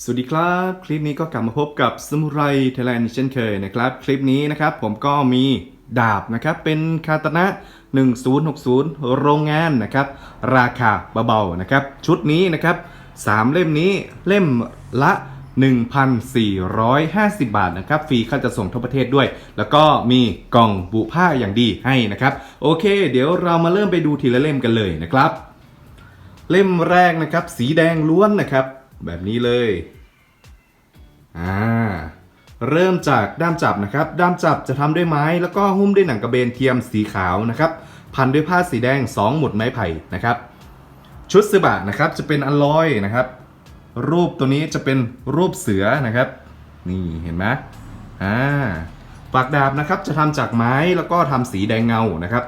สวัสดีครับ คลิปนี้ก็กลับมาพบกับสมุไรไทยแลนด์เช่นเคยนะครับ คลิปนี้นะครับผมก็มีดาบนะครับ เป็นคาตนะ 1060 โรงงานนะครับ ราคาเบาๆนะครับ ชุดนี้นะครับ 3 เล่มนี้เล่มละ 1,450 บาทนะครับ ฟรีค่าจะส่งทั่วประเทศด้วย แล้วก็มีกล่องบุผ้าอย่างดีให้นะครับ โอเค เดี๋ยวเรามาเริ่มไปดูทีละเล่มกันเลยนะครับ เล่มแรกนะครับ สีแดงล้วนนะครับ แบบนี้เลยอ่าเริ่มจากด้ามจับนะครับ ด้ามจับจะทำด้วยไม้ แล้วก็หุ้มด้วยหนังกระเบนเทียมสีขาวนะครับ พันด้วยผ้าสีแดง 2 หมุดไม้ไผ่นะครับ ชุดสืบะนะครับจะเป็นอลลอยนะครับ รูปตัวนี้จะเป็นรูปเสือนะครับ นี่เห็นไหมอ่าปากดาบนะครับจะทำจากไม้แล้วก็ทำสีแดงเงานะครับ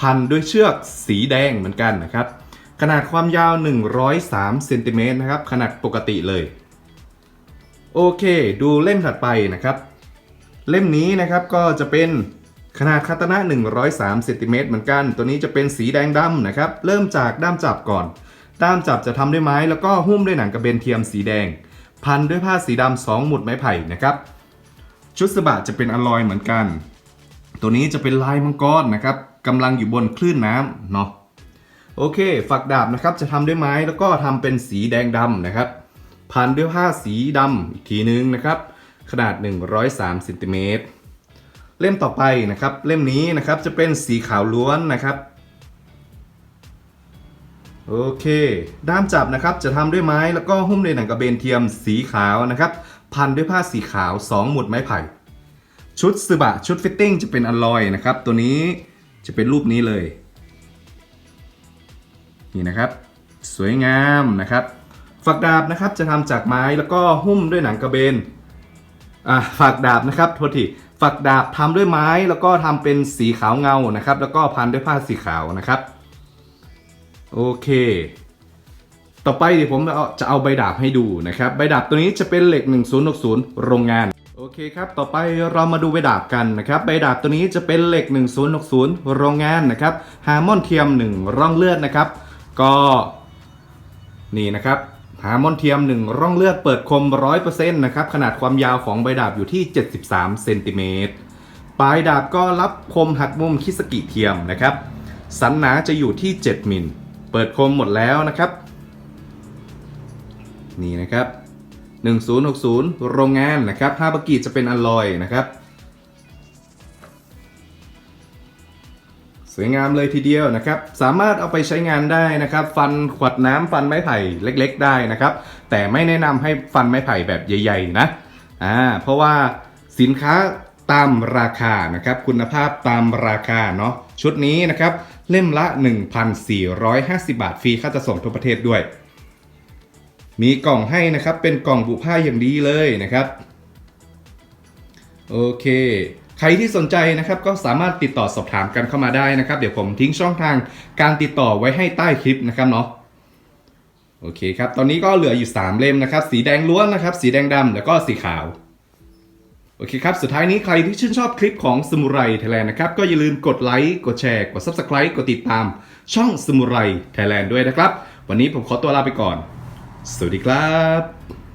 พันด้วยเชือกสีแดงเหมือนกันนะครับ ขนาดความยาว 103เซนติเมตรนะครับ ขนาดปกติเลย โอเค ดูเล่มถัดไปนะครับ เล่มนี้นะครับก็จะเป็นขนาดคาตนะ 103เซนติเมตรเหมือนกัน ตัวนี้จะเป็นสีแดงดำนะครับ เริ่มจากด้ามจับก่อน ด้ามจับจะทำด้วยไม้แล้วก็หุ้มด้วยหนังกระเบนเทียมสีแดง พันด้วยผ้าสีดำสองหมุดไม้ไผ่นะครับ ชุดสบะจะเป็นอลลอยเหมือนกัน ตัวนี้จะเป็นลายมังกรนะครับกำลังอยู่บนคลื่นน้ำเนาะ โอเค ฝักดาบนะครับจะทำด้วยไม้แล้วก็ทำเป็นสีแดงดำนะครับ พันด้วยผ้าสีดำอีกทีนึงนะครับ ขนาด 103เซนติเมตรเล่มต่อไปนะครับ เล่มนี้นะครับจะเป็นสีขาวล้วนนะครับโอเค ด้ามจับนะครับจะทำด้วยไม้แล้วก็หุ้มด้วยหนังกระเบนเทียมสีขาวนะครับ พันด้วยผ้าสีขาว 2 หมุดไม้ไผ่ ชุดซึบะชุดฟิตติ้งจะเป็นอลลอยนะครับ ตัวนี้จะเป็นรูปนี้เลย นี่นะครับ สวยงามนะครับ ฝักดาบนะครับจะทำจากไม้แล้วก็หุ้มด้วยหนังกระเบนอะฝักดาบนะครับโทษทีฝักดาบทำด้วยไม้แล้วก็ทำเป็นสีขาวเงานะครับ แล้วก็พันด้วยผ้าสีขาวนะครับ โอเค ต่อไปเดี๋ยวผมจะเอาใบดาบให้ดูนะครับ ใบดาบตัวนี้จะเป็นเหล็ก 1060 โรงงานโอเคครับ ต่อไปเรามาดูใบดาบกันนะครับ ใบดาบตัวนี้จะเป็นเหล็ก 1060 โรงงานนะครับ ฮาร์มอนเทียม 1 ร่องเลือดนะครับ ก็นี่นะครับฮาร์มอนเทียม 1 ร่องเลือดเปิดคม 100%นะครับขนาดความยาวของใบดาบอยู่ที่ 73เซนติเมตรปลายดาบก็รับคมหักมุมคิสกิเทียมนะครับ สันหนาจะอยู่ที่ 7มิลเปิดคมหมดแล้วนะครับ นี่นะครับ 1060 โรงงานนะครับฮาบากิจะเป็นอลลอยนะครับ สวยงามเลยทีเดียวนะครับ สามารถเอาไปใช้งานได้นะครับ ฟันขวดน้ำฟันไม้ไผ่เล็ก ๆ ได้นะครับ แต่ไม่แนะนำให้ฟันไม้ไผ่แบบใหญ่ ๆ นะอ่าเพราะว่าสินค้าตามราคานะครับ คุณภาพตามราคาเนาะชุดนี้นะครับ เล่มละ 1,450 บาทฟรีค่าจะส่งทั่วประเทศด้วย มีกล่องให้นะครับเป็นกล่องบุผ้าอย่างดีเลยนะครับ โอเค ใครที่สนใจนะครับก็สามารถติดต่อสอบถามกันเข้ามาได้นะครับ เดี๋ยวผมทิ้งช่องทางการติดต่อไว้ให้ใต้คลิปนะครับเนาะโอเคครับ ตอนนี้ก็เหลืออยู่ 3 เล่มนะครับ สีแดงล้วนนะครับ สีแดงดำแล้วก็สีขาว โอเคครับ สุดท้ายนี้ใครที่ชื่นชอบคลิปของสมุไรไทยแลนด์นะครับ ก็อย่าลืมกดไลค์ กดแชร์ กด Subscribe กดติดตาม ช่องสมุไรไทยแลนด์ด้วยนะครับ วันนี้ผมขอตัวลาไปก่อน สวัสดีครับ